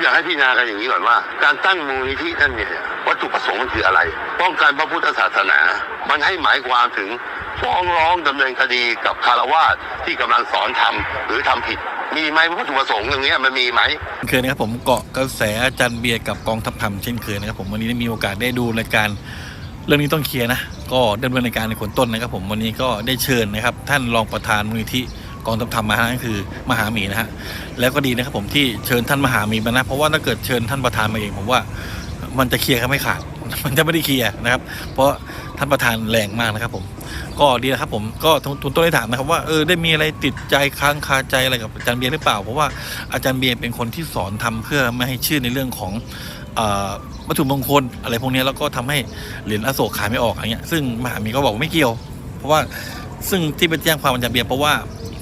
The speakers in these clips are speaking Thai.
อยากให้พิจารณากันอย่างนี้ก่อนว่า การตั้งมูลนิธินั่นเนี่ยวัตถุประสงค์มันคืออะไร ป้องกันพระพุทธศาสนา มันให้หมายความถึงฟ้องร้องดำเนินคดีกับคารวาสที่กำลังสอนทำหรือทำผิด มีไหมวัตถุประสงค์อย่างเงี้ยมันมีไหมเคยนะครับผมเกาะกระแสอาจารย์เบียร์กับกองทัพธรรมเช่นเคยนะครับผมวันนี้ได้มีโอกาสได้ดูรายการเรื่องนี้ต้องเคลียร์นะ ก็ดำเนินรายการในขนต้นนะครับผมวันนี้ก็ได้เชิญนะครับ ท่านรองประธานมูลนิธิ กองทัพธรรมมาฮะนั่นคือมหาหมีนะฮะแล้วก็ดีนะครับผมที่เชิญท่านมหาหมีมานะเพราะว่าถ้าเกิดเชิญท่านประธานมาเองผมว่ามันจะเคลียร์กันไม่ขาด มันจะไม่ได้เคลียร์นะครับ เพราะท่านประธานแรงมากนะครับผม ก็ดีนะครับผมก็ทุนต้นได้ถามนะครับว่าเออได้มีอะไรติดใจค้างคาใจอะไรกับอาจารย์เบียร์หรือเปล่า เพราะว่าอาจารย์เบียร์เป็นคนที่สอนทำเพื่อไม่ให้ชื่อในเรื่องของวัตถุมงคลอะไรพวกนี้แล้วก็ทำให้เหรียญอโศกขายไม่ออกอะไรเงี้ยซึ่งมหามีก็บอกว่าไม่เกี่ยว เพราะว่าซึ่งที่ไปแจ้งความอาจารย์เบียร์เพราะว่า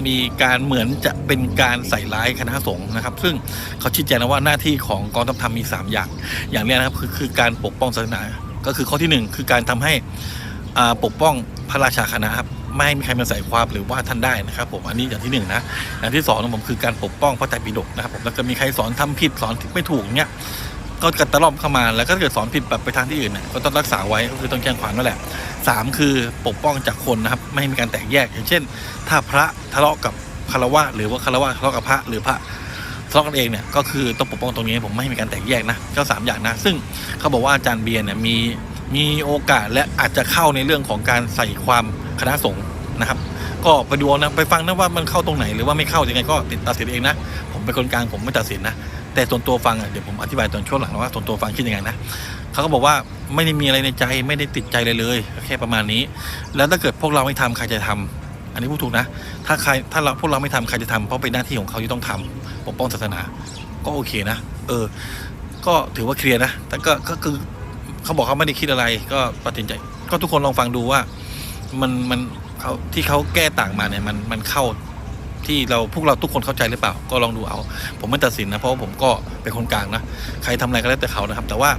มีการเหมือนจะเป็นการใส่ร้ายคณะสงฆ์นะครับ ซึ่งเขาชี้แจงนะว่าหน้าที่ของกองทัพธรรมมี 3 อย่าง อย่างแรกนะครับคือคือการปกป้องศาสนา ก็คือข้อที่หนึ่งคือการทำให้อ่าปกป้องพระราชาคณะครับไม่ให้มีใครมาใส่ความหรือว่าท่านได้นะครับผมอันนี้อย่างที่หนึ่งนะอย่างที่สองของผมคือการปกป้องพระไตรปิฎกนะครับผมแล้วก็มีใครสอนทำผิดสอนไม่ถูกเนี้ย ก็กระตะล่อมเข้ามาแล้วก็เกิดสอนผิดแบบไปทางที่อื่นเนี่ยก็ต้องรักษาไว้ก็คือต้องแจ้งความนั่นแหละสามคือปกป้องจากคนนะครับไม่ให้มีการแตกแยก อย่างเช่น ถ้าพระทะเลาะกับคารวะหรือว่าคารวะทะเลาะกับพระหรือพระทะเลาะกันเองเนี่ยก็คือต้องปกป้องตรงนี้ผมไม่ให้มีการแตกแยกนะก็สามอย่างนะ ซึ่งเขาบอกว่าอาจารย์เบียร์เนี่ยมีมีโอกาสและอาจจะเข้าในเรื่องของการใส่ความคณะสงฆ์นะครับ ก็ไปดูนะไปฟังนะว่ามันเข้าตรงไหนหรือว่าไม่เข้ายังไงก็ติดตัดสินเองนะ ผมเป็นคนกลางผมไม่ตัดสินนะ แต่ส่วนตัวฟังอะเดี๋ยวผมอธิบายตอนช่วงหลังว่าส่วนตัวฟังคิดยังไงนะเขาก็บอกว่าไม่ได้มีอะไรในใจไม่ได้ติดใจเลยเลยแค่ประมาณนี้ แล้วถ้าเกิดพวกเราไม่ทำใครจะทำอันนี้พูดถูกนะ ถ้าใครถ้าเราพวกเราไม่ทำใครจะทำเพราะเป็นหน้าที่ของเขาที่ต้องทำปกป้องศาสนา ก็โอเคนะ เออ ก็ถือว่าเคลียร์นะแต่ก็ก็คือเขาบอกเขาไม่ได้คิดอะไร ก็ตัดสินใจ ก็ทุกคนลองฟังดูว่า มันมันเขาที่เขาแก้ต่างมาเนี่ยมันมันเข้า ที่เราพวกเราทุกคนเข้าใจหรือเปล่า ก็ลองดูเอา ผมไม่ตัดสินนะเพราะว่าผมก็เป็นคนกลางนะใครทำอะไรก็แล้วแต่เขานะครับ แต่ว่า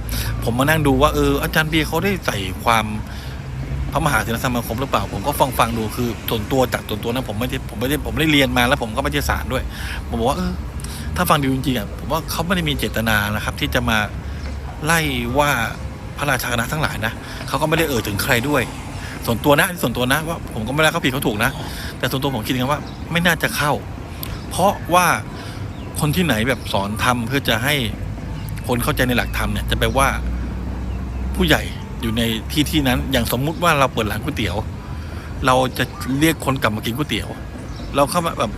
ผมมานั่งดูว่าเอออาจารย์เบียร์เขาได้ใส่ความพระมหาเถรสมาคมหรือเปล่า ผมก็ฟังฟังดูคือส่วนตัวจากส่วนตัวนะผมไม่ได้ผมไม่ได้ผมไม่ได้เรียนมาแล้ว ผมก็ไม่ได้สารด้วย ผมบอกว่าเออถ้าฟังดูจริงๆอะผมว่าเขาไม่ได้มีเจตนานะครับ ที่จะมาไล่ว่าพระราชาคณะทั้งหลายนะเขาก็ไม่ได้เอ่ยถึงใครด้วย ส่วนตัวนะนี่ส่วนตัวนะว่าผมก็ไม่ได้เขาผิดเขาถูกนะ แต่ส่วนตัวผมคิดกันว่า ไม่น่าจะเข้า เพราะว่าคนที่ไหนแบบสอนทำเพื่อจะให้คนเข้าใจในหลักธรรมเนี่ยจะแปลว่าผู้ใหญ่อยู่ในที่ที่นั้น อย่างสมมุติว่าเราเปิดร้านก๋วยเตี๋ยว เราจะเรียกคนกลับมากินก๋วยเตี๋ยว เราเข้ามาแบบ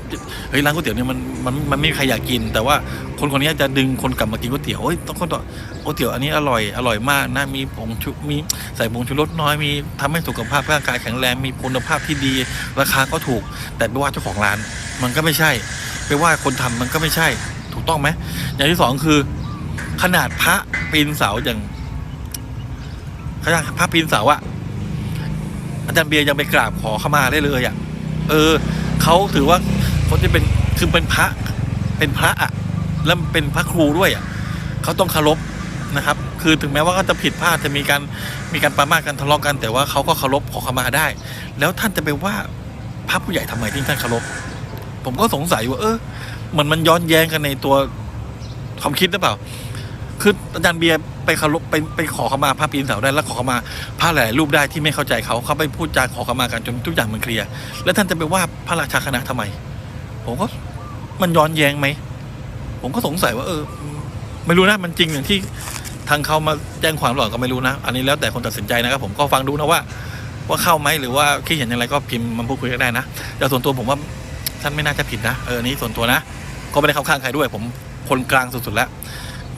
เฮ้ยร้านก๋วยเตี๋ยวเนี่ยมันมันมันไม่มีใครอยากกิน แต่ว่าคนคนนี้จะดึงคนกลับมากินก๋วยเตี๋ยวเฮ้ยต้องคนต่อก๋วยเตี๋ยวอันนี้อร่อยอร่อยมากนะมีผงชูมีใส่ผงชูรสน้อยมีทำให้สุขภาพร่างกายแข็งแรงมีคุณภาพที่ดี ราคาก็ถูก แต่ไปว่าเจ้าของร้าน มันก็ไม่ใช่ไปว่าคนทำมันก็ไม่ใช่ ถูกต้องไหมอย่างที่สองคือ ขนาดพระปีนเสาอย่างขนาดพระปีนเสาอะอาจารย์เบียร์ยังไปกราบขอเข้ามาได้เลยอะเออ เขาถือว่าเขาจะเป็นคือเป็นพระเป็นพระอะแล้วเป็นพระครูด้วยอะเขาต้องเคารพนะครับ คือถึงแม้ว่าเขาจะผิดพลาดจะมีการมีการประมาทกันทะเลาะกัน แต่ว่าเขาก็เคารพขอขมาได้ แล้วท่านจะไปว่าพระผู้ใหญ่ทำไมที่ท่านเคารพผมก็สงสัยว่าเออมันมันย้อนแย้งกันในตัวความคิดหรือเปล่า คืออาจารย์เบียร์ไปเคารพไปไปขอเขามาพระปีนเสาได้แล้วขอเขามาพระหลายรูปได้ที่ไม่เข้าใจเขาเขาไปพูดจาขอเขามากันจนทุกอย่างมันเคลียร์แล้วท่านจะไปว่าพระราชาคณะทำไม ผมก็มันย้อนแย้งไหมผมก็สงสัยว่า เออ ไม่รู้นะมันจริงอย่างที่ทางเขามาแจ้งความหรอก็ไม่รู้นะ อันนี้แล้วแต่คนตัดสินใจนะครับ ผมก็ฟังดูนะว่า ว่าเข้าไหมหรือว่าคิดเห็นอย่างไรก็พิมพ์มาพูดคุยกันได้นะแต่ส่วนตัวผมว่าท่านไม่น่าจะผิดนะเออนนี้ส่วนตัวนะ ก็ไม่ได้เข้าข้างใครด้วย ผมคนกลางสุดๆแล้ว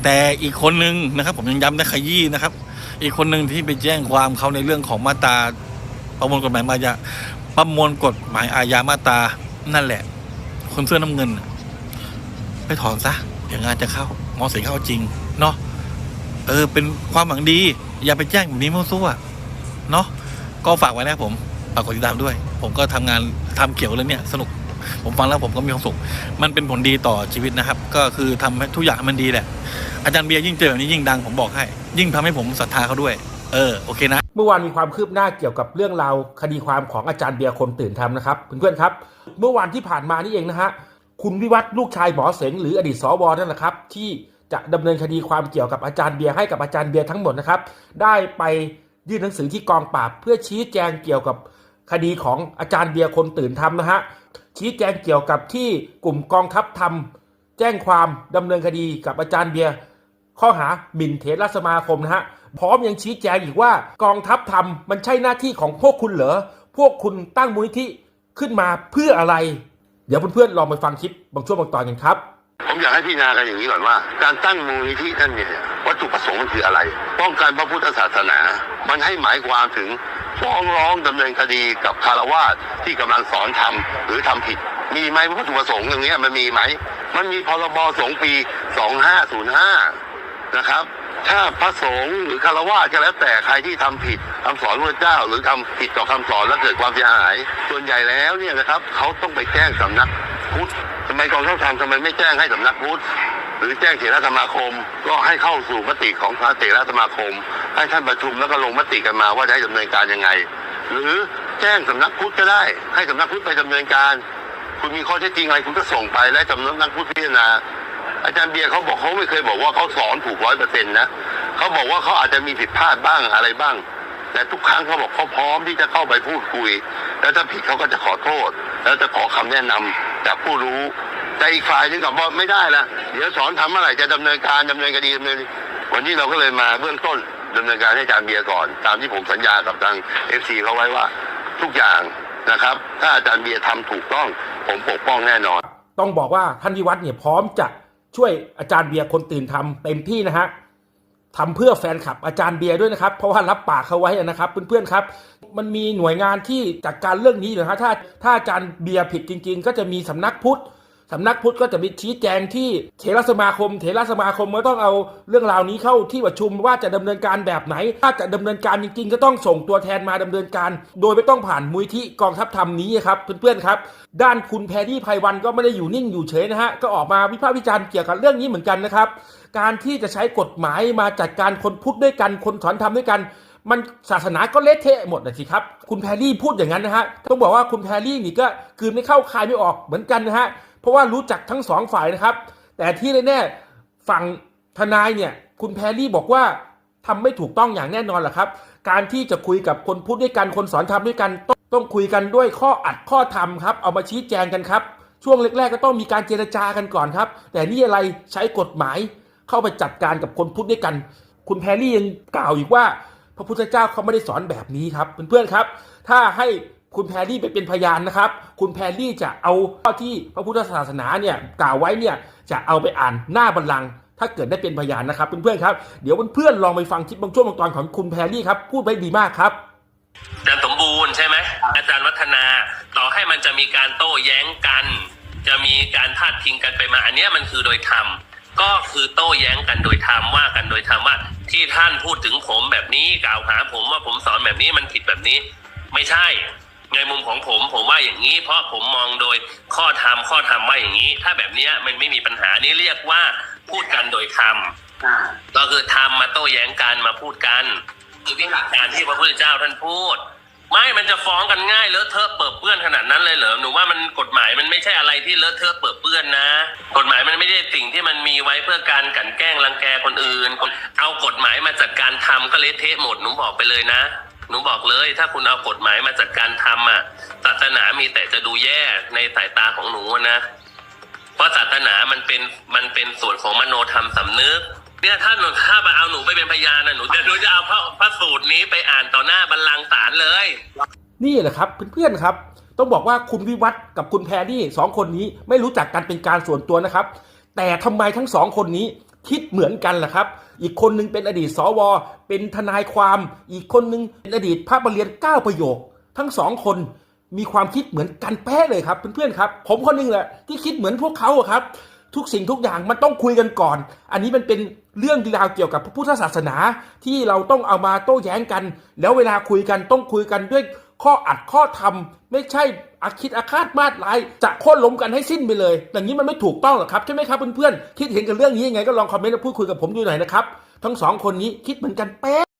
แต่อีกคนนึงนะครับ ผมยังย้ำนะขยี้นะครับ อีกคนหนึ่งที่ไปแจ้งความเขาในเรื่องของมาตราประมวลกฎหมายมาญาประมวลกฎหมายอาญามาตรานั่นแหละ คนเสื้อน้ำเงินน่ะไปถอนซะอย่างงานจะเข้ามอเสียเข้าจริงเนาะเออ เป็นความหวังดี อย่าไปแจ้งแบบนี้มั่วซั่วเนาะก็ฝากไว้นะครับผมฝากกดติดตามด้วย ผมก็ทำงานทำเกี่ยวเรื่องเนี้ยสนุก ผมฟังแล้วผมก็มีความสุข มันเป็นผลดีต่อชีวิตนะครับ ก็คือทำให้ทุกอย่างให้มันดีแหละ อาจารย์เบียร์ยิ่งเจอแบบนี้ยิ่งดังผมบอกให้ ยิ่งทำให้ผมศรัทธาเขาด้วย เออโอเคนะ เมื่อวานมีความคืบหน้าเกี่ยวกับเรื่องราวคดีความของอาจารย์เบียร์คนตื่นทำนะครับเพื่อนๆครับ เมื่อวานที่ผ่านมานี่เองนะฮะคุณวิวัฒน์ลูกชายหมอเสงหรืออดีตสวนั่นแหละครับ ที่จะดำเนินคดีความเกี่ยวกับอาจารย์เบียร์ให้กับอาจารย์เบียร์ทั้งหมดนะครับ ได้ไปยื่นหนังสือที่กองปราบเพื่อชี้แจงเกี่ยวกับคดีของอาจารย์เบียร์คนตื่นทำนะฮะ ชี้แจงเกี่ยวกับที่กลุ่มกองทัพทำแจ้งความดำเนินคดีกับอาจารย์เบียร์ข้อหาหมิ่นเถรสมาคมนะฮะพร้อมยังชี้แจงอีกว่ากองทัพทำมันใช่หน้าที่ของพวกคุณเหรอพวกคุณตั้งมูลนิธิขึ้นมาเพื่ออะไร เดี๋ยวเพื่อนๆลองไปฟังคลิปบางช่วงบางตอนกันครับผมอยากให้พี่นากันอย่างนี้ก่อนว่า การตั้งมูลนิธินั่นเนี่ยวัตถุประสงค์มันคืออะไร ป้องกันพระพุทธศาสนา มันให้หมายความถึง ฟ้องร้องดำเนินคดีกับคารวาสที่กำลังสอนทำหรือทำผิด มีไหมวัตถุประสงค์อย่างเงี้ยมันมีไหม มันมีพรบสงฆ์ปี 2505 นะครับ ถ้าพระสงฆ์หรือคารวะก็แล้วแต่ใครที่ทำผิดคำสอนพระเจ้า หรือทำผิดต่อคำสอนแล้วเกิดความเสียหาย ส่วนใหญ่แล้วเนี่ยนะครับเขาต้องไปแจ้งสำนักพุทธทำไมกองทัพทำทำไมไม่แจ้งให้สำนักพุทธ หรือแจ้งเถรสมาคม ก็ให้เข้าสู่มติของพระเถรสมาคม ให้ท่านประชุมแล้วก็ลงมติกันมาว่าจะให้ดำเนินการยังไง หรือแจ้งสำนักพุทธก็ได้ ให้สำนักพุทธไปดำเนินการ คุณมีข้อเท็จจริงอะไรคุณก็ส่งไปและสำนักพุทธพิจารณาอาจารย์เบียร์เขาบอกเขาไม่เคยบอกว่าเขาสอนถูกร้อยเปอร์เซ็นต์นะเขาบอกว่าเขาอาจจะมีผิดพลาดบ้างอะไรบ้าง แต่ทุกครั้งเขาบอกเขาพร้อมที่จะเข้าไปพูดคุย แล้วถ้าผิดเขาก็จะขอโทษ แล้วจะขอคำแนะนำจากผู้รู้ แต่อีกฝ่ายนึงกับว่าไม่ได้ละเดี๋ยวสอนทำเมื่อไหร่จะดำเนินการดำเนินคดีดำเนินวันนี้เราก็เลยมาเบื้องต้นดำเนินการให้อาจารย์เบียร์ก่อน ตามที่ผมสัญญากับทางเอฟซีเขาไว้ว่าทุกอย่างนะครับ ถ้าอาจารย์เบียร์ทำถูกต้อง ผมปกป้องแน่นอน ต้องบอกว่าท่านวิวัฒน์เนี่ยพร้อมจะช่วยอาจารย์เบียร์คนตื่นทำเต็มที่นะฮะทำเพื่อแฟนคลับอาจารย์เบียร์ด้วยนะครับ เพราะว่ารับปากเขาไว้นะครับเพื่อนๆครับ มันมีหน่วยงานที่จัดการเรื่องนี้อยู่นะฮะถ้าถ้าอาจารย์เบียร์ผิดจริง ๆ ก็จะมีสำนักพุทธ สำนักพุทธก็จะมีชี้แจงที่เถรสมาคม เถรสมาคมก็ต้องเอาเรื่องราวนี้เข้าที่ประชุมว่าจะดำเนินการแบบไหน ถ้าจะดำเนินการจริงๆ ก็ต้องส่งตัวแทนมาดำเนินการ โดยไม่ต้องผ่านมูลที่กองทัพธรรมนี้ครับเพื่อนๆครับ ด้านคุณแพรรี่ไพวันก็ไม่ได้อยู่นิ่งอยู่เฉยนะฮะก็ออกมาวิพากษ์วิจารณ์เกี่ยวกับเรื่องนี้เหมือนกันนะครับ การที่จะใช้กฎหมายมาจัดการคนพุทธด้วยกันคนสอนธรรมด้วยกันมันศาสนาก็เละเทะหมดนะสิครับ คุณแพรรี่พูดอย่างนั้นนะฮะต้องบอกว่าคุณแพรรี่นี่ก็คือไม่เข้าคายไม่ออกเหมือนกันนะฮะ เพราะว่ารู้จักทั้งสองฝ่ายนะครับ แต่ที่แน่ๆฝั่งทนายเนี่ยคุณแพรรี่บอกว่าทำไม่ถูกต้องอย่างแน่นอนแหละครับ การที่จะคุยกับคนพูดด้วยกันคนสอนธรรมด้วยกันต้องต้องคุยกันด้วยข้ออัดข้อธรรมครับ เอามาชี้แจงกันครับ ช่วงแรกๆก็ต้องมีการเจรจากันก่อนครับ แต่นี่อะไรใช้กฎหมายเข้าไปจัดการกับคนพุทธด้วยกัน คุณแพรรี่ยังกล่าวอีกว่า พระพุทธเจ้าเขาไม่ได้สอนแบบนี้ครับเพื่อนๆครับ ถ้าให้ คุณแพรรี่ไปเป็นพยานนะครับ คุณแพรรี่จะเอาข้อที่พระพุทธศาสนาเนี่ยกล่าวไว้เนี่ยจะเอาไปอ่านหน้าบัลลังก์ถ้าเกิดได้เป็นพยานนะครับเพื่อนๆครับ เดี๋ยวเพื่อนๆลองไปฟังคลิปบางช่วงบางตอนของคุณแพรรี่ครับพูดไว้ดีมากครับอาจารย์สมบูรณ์ใช่ไหมอาจารย์วัฒนาต่อให้มันจะมีการโต้แย้งกัน จะมีการพาดพิงกันไปมา อันนี้มันคือโดยธรรมก็คือโต้แย้งกันโดยธรรมว่ากันโดยธรรมว่า ที่ท่านพูดถึงผมแบบนี้กล่าวหาผมว่าผมสอนแบบนี้มันผิดแบบนี้ ไม่ใช่ ในมุมของผมผมว่าอย่างนี้ เพราะผมมองโดยข้อธรรมข้อธรรมว่าอย่างนี้ ถ้าแบบเนี้ยมันไม่มีปัญหานี่เรียกว่าพูดกันโดยธรรมอ่าก็คือทำมาโต้แย้งกันมาพูดกันคือวิธีการที่พระพุทธเจ้าท่านพูด ไม่มันจะฟ้องกันง่ายเลอะเทอะเปิดเปื้อนขนาดนั้นเลยเหรอหนูว่ามันกฎหมายมันไม่ใช่อะไรที่เลอะเทอะเปิดเปื้อนนะ กฎหมายมันไม่ได้สิ่งที่มันมีไว้เพื่อการกลันแกล้งรังแกคนอื่นคนเอากฎหมายมาจัดการทำก็เละเทะหมดหนูบอกไปเลยนะ หนูบอกเลยถ้าคุณเอากฎหมายมาจัดการทำอะศาสนามีแต่จะดูแย่ในสายตาของหนูนะ เพราะศาสนามันเป็นมันเป็นส่วนของมโนธรรมสำนึก เนี่ยถ้าหนูถ้ามาเอาหนูไปเป็นพยานนะหนูจะหนูจะเอาพระพระสูตรนี้ไปอ่านต่อหน้าบัลลังก์ศาลเลย นี่แหละครับเพื่อนๆครับ ต้องบอกว่าคุณวิวัฒน์กับคุณแพรรี่สองคนนี้ไม่รู้จักกันเป็นการส่วนตัวนะครับ แต่ทำไมทั้งสองคนนี้ คิดเหมือนกันแหละครับ อีกคนนึงเป็นอดีตสว เป็นทนายความ อีกคนนึงเป็นอดีตพระบรเรียนเก้าประโยค ทั้งสองคนมีความคิดเหมือนกันแป๊ะเลยครับเพื่อนๆครับ ผมคนหนึงแหละที่คิดเหมือนพวกเขาครับ ทุกสิ่งทุกอย่างมันต้องคุยกันก่อน อันนี้มันเป็นเรื่องราวเกี่ยวกับพระพุทธศาสนาที่เราต้องเอามาโต้แย้งกัน แล้วเวลาคุยกันต้องคุยกันด้วย ข้ออัดข้อทำไม่ใช่อาคิดอาฆาตมาดร้ายจะโค่นล้มกันให้สิ้นไปเลย อย่างนี้มันไม่ถูกต้องหรอกครับใช่ไหมครับเพื่อนๆคิดเห็นกับเรื่องนี้ยังไงก็ลองคอมเมนต์มาพูดคุยกับผมดูหน่อยนะครับทั้งสองคนนี้คิดเหมือนกันเป๊ะ